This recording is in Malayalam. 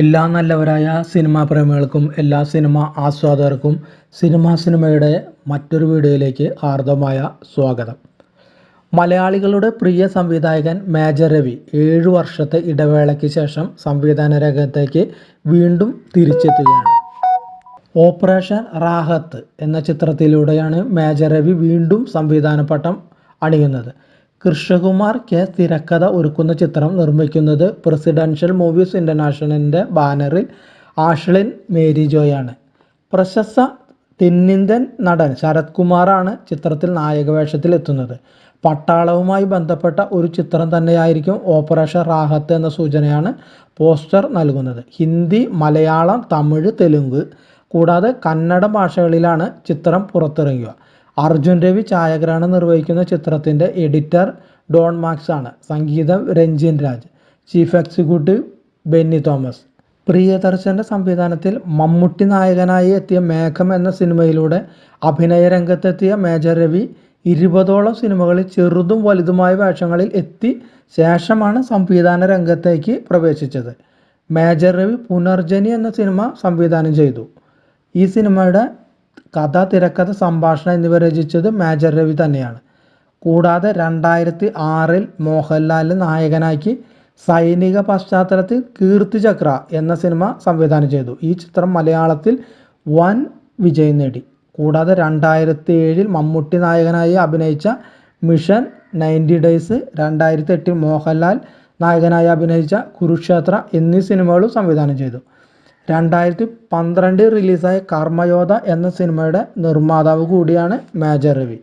എല്ലാ നല്ലവരായ സിനിമാ പ്രേമികൾക്കും എല്ലാ സിനിമ ആസ്വാദകർക്കും സിനിമ സിനിമയുടെ മറ്റൊരു വീഡിയോയിലേക്ക് ഹാർദമായ സ്വാഗതം. മലയാളികളുടെ പ്രിയ സംവിധായകൻ മേജർ രവി ഏഴു വർഷത്തെ ഇടവേളയ്ക്ക് ശേഷം സംവിധാന രംഗത്തേക്ക് വീണ്ടും തിരിച്ചെത്തുകയാണ്. ഓപ്പറേഷൻ റാഹത്ത് എന്ന ചിത്രത്തിലൂടെയാണ് മേജർ രവി വീണ്ടും സംവിധാന പട്ടം അണിയുന്നത്. കൃഷ്ണകുമാർ കെ തിരക്കഥ ഒരുക്കുന്ന ചിത്രം നിർമ്മിക്കുന്നത് പ്രസിഡൻഷ്യൽ മൂവീസ് ഇന്റർനാഷണലിന്റെ ബാനറിൽ ആഷ്ലിൻ മേരി ജോയാണ് പ്രശസ്ത തെന്നിന്ത്യൻ നടൻ ശരത് കുമാറാണ് ചിത്രത്തിൽ നായകവേഷത്തിൽ എത്തുന്നത്. പട്ടാളവുമായി ബന്ധപ്പെട്ട ഒരു ചിത്രം തന്നെയായിരിക്കും ഓപ്പറേഷൻ റാഹത്ത് എന്ന സൂചനയാണ് പോസ്റ്റർ നൽകുന്നത്. ഹിന്ദി മലയാളം തമിഴ് തെലുങ്ക് കൂടാതെ കന്നഡ ഭാഷകളിലാണ് ചിത്രം പുറത്തിറങ്ങുക. അർജുൻ രവി ഛായാഗ്രഹണം നിർവഹിക്കുന്ന ചിത്രത്തിന്റെ എഡിറ്റർ ഡോൺ മാക്സ് ആണ് സംഗീതം Ranjin Raj. Chief executive Benny Thomas. പ്രിയദർശന്റെ സംവിധാനത്തിൽ മമ്മൂട്ടി നായകനായി എത്തിയ മേഘം എന്ന സിനിമയിലൂടെ അഭിനയ രംഗത്തെത്തിയ മേജർ രവി ഇരുപതോളം സിനിമകളിൽ ചെറുതും വലുതുമായ വേഷങ്ങളിൽ എത്തി ശേഷമാണ് സംവിധാന രംഗത്തേക്ക് പ്രവേശിച്ചത്. മേജർ രവി പുനർജനി എന്ന സിനിമ സംവിധാനം ചെയ്തു. ഈ സിനിമയുടെ കഥ തിരക്കഥ സംഭാഷണം എന്നിവ രചിച്ചത് മേജർ രവി തന്നെയാണ്. കൂടാതെ രണ്ടായിരത്തി ആറിൽ മോഹൻലാൽ നായകനാക്കി സൈനിക പശ്ചാത്തലത്തിൽ കീർത്തിചക്ര എന്ന സിനിമ സംവിധാനം ചെയ്തു. ഈ ചിത്രം മലയാളത്തിൽ വൻ വിജയം നേടി. കൂടാതെ രണ്ടായിരത്തി ഏഴിൽ മമ്മൂട്ടി നായകനായി അഭിനയിച്ച മിഷൻ നയന്റി ഡേയ്സ് രണ്ടായിരത്തി എട്ടിൽ മോഹൻലാൽ നായകനായി അഭിനയിച്ച കുരുക്ഷേത്ര എന്നീ സിനിമകളും സംവിധാനം ചെയ്തു. രണ്ടായിരത്തി പന്ത്രണ്ടിൽ റിലീസായ കർമ്മയോധ എന്ന സിനിമയുടെ നിർമ്മാതാവ് കൂടിയാണ് മേജർ രവി.